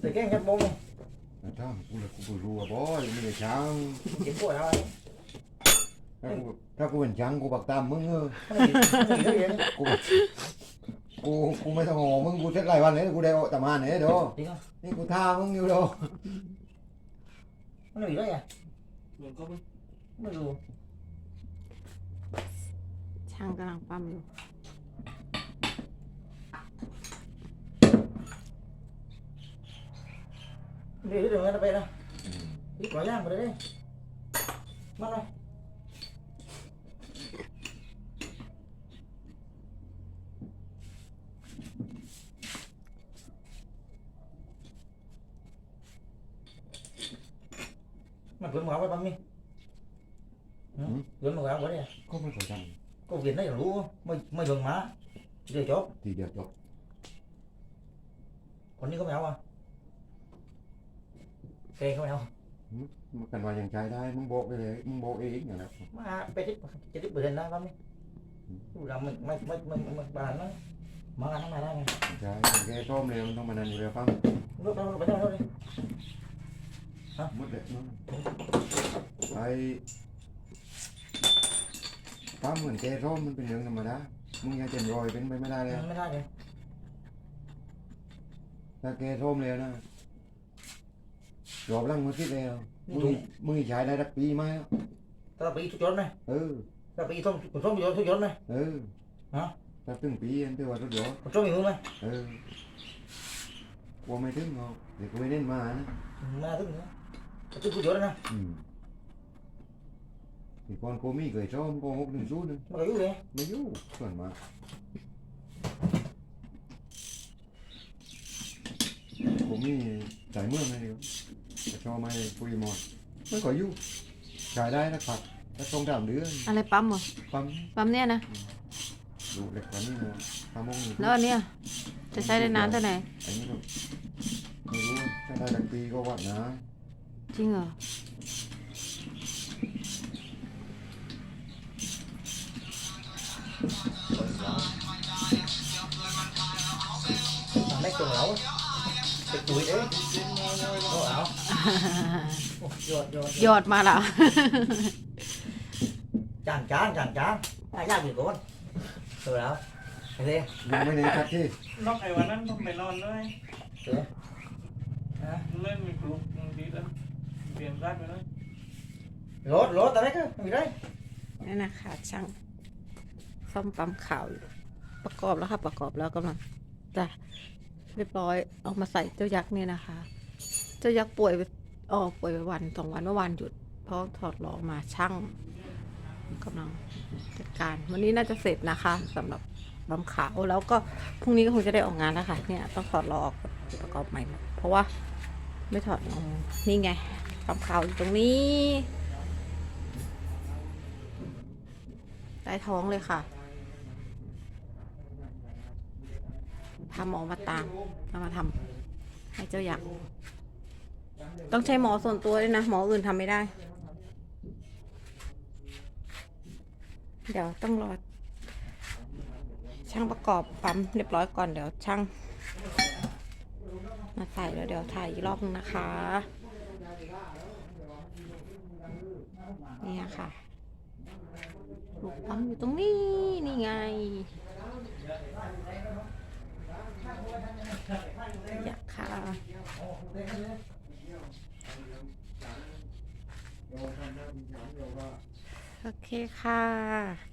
ใส่แกงแคบบ่มแต่ถ้ากูเลยกูรู้ว่าบ่อยไม่ได้ช้างเก็บปวดเอาถ้ากูถ้ากูเป็นช้างกูบักตามมึงเออไม่ได้เรียนกูกูกูไม่ต้องงอมึงกูเช็ดหลายวันเลยกูได้ออกแต่มาเนี่ยเด้อจริงอะนี่กูท่ามึงอยู่เด้อมันไม่ได้อะเหมือนก็ไม่ไม่รู้ช่างกำลังปั้มอยู่ เดี๋ยวเดี๋ยวงั้นไปนะอีกกว่าย่างไปเลยมาเลยมันเกินหมดไปบ้างนี่เกิ นหมดแล้ววะเนี่ยก็ไม่เข้าใจ có việc đấy là lũ mới mới gần má để chốt ทีเดียวจบ còn như có mèo à kê có mèo มันกันว่ายังใช้ได้มึงบอกไปเลยมึงบอกเองอย่างนั้น má bé thích chỉ thích bự hình đó lắm đi là mình mình mình mình mình bàn nó mở ăn thằng này đây này ใช่แกต้มเลยมันต้องมานั่นอยู่แล้วฟัง lúc đó bây giờ thôi đi มุดเด็ดมั้งไอ้ปั๊มเหมือนแกต้มมันเป็นเรื่องธรรมดามึงยังเจ็บรอยเป็นไปไม่ได้เลย mới ra kìa ถ้าแกต้มเลยนะ รอบลังมันคิดแล้วมึงมึงใช้ได้สักปีไหม tao là bị thuốc chốt này เออ tao bị thông còn số bị thuốc chốt này เออฮะถ้าถึงปีอันที่ว่าทุกยอด còn số bị mưa này เออกลัวไม่ถึงหรอกเดี๋ยวกูไม่เล่นมานะ mà tức nữa tôi thuốc chốt này nè อืมอีกคนโกมีเคยชอบโกหกหนึ่งศูนย์นะ mà cái gì ไม่อยู่ส่วนมากโกมีสายเมืองไงเดีย วแต่ชอบไม่ปุยหมดไม่ขออยู่ขายได้นะผักถ้าตรงดามเดือนอะไรปั๊มเหรอปั๊มปั๊มเนี่ยนะดูเล็กกว่านี้นะปั๊มมงนี่แล้วอันเนี้ยจะใช้ได้นานเท่าไหร่อันนี้ก็ไม่รู้ถ้าได้สักปีก็วัดนะจริงเหรอ mà mấy tuần lẩu cái tuổi đấy ô ảo Ồ, giọt giọt หยอดมาแล้ว chán chán chán chán ai ra gì con rồi đâu thấy đi ยังไม่เน้นชัดที่นอกไอ้วันนั้นต้องไปนอนด้วย Hả? เล่นมีกลุ่มดีแล้วเปลี่ยนรัดไปเลย lốt lốt tao đấy cơ gì đấy นี่นะคะช่างซ่อมปั๊มข่าวอยู่ประกอบแล้วค่ะ ประกอบแล้วกำลังจะ เรียบร้อยเอามาใส่เจ้ายักษ์เนี่ยนะคะ เจ้ายักษ์ป่วยไปอ๋อป่วยไปวันสองวันเมื่อวานหยุด เพราะถอดล้อมาช่างกำลังจัดการ วันนี้น่าจะเสร็จนะคะสำหรับปั๊มขาวแล้วก็พรุ่งนี้ก็คงจะได้ออกงานแล้วค่ะ เนี่ยต้องถอดล้อออกประกอบใหม่เพราะว่าไม่ถอดล้อนี่ไงปั๊มขาวอยู่ตรงนี้ใต้ท้องเลยค่ะ พา หมอมาตามเอามาทำให้เจ้าอยักต้องใช้หมอส่วนตัวด้วยนะ หมออื่นทำไม่ได้ เดี๋ยวต้องรอ ช่างประกอบปั๊มเรียบร้อยก่อนเดี๋ยวช่าง มาใส่แล้วเดี๋ยวถ่ายอีกรอบนึงนะคะ นี่ค่ะลูกปั๊มอยู่ตรงนี้ นี่ไง อยากค่ะ โอเคค่ะ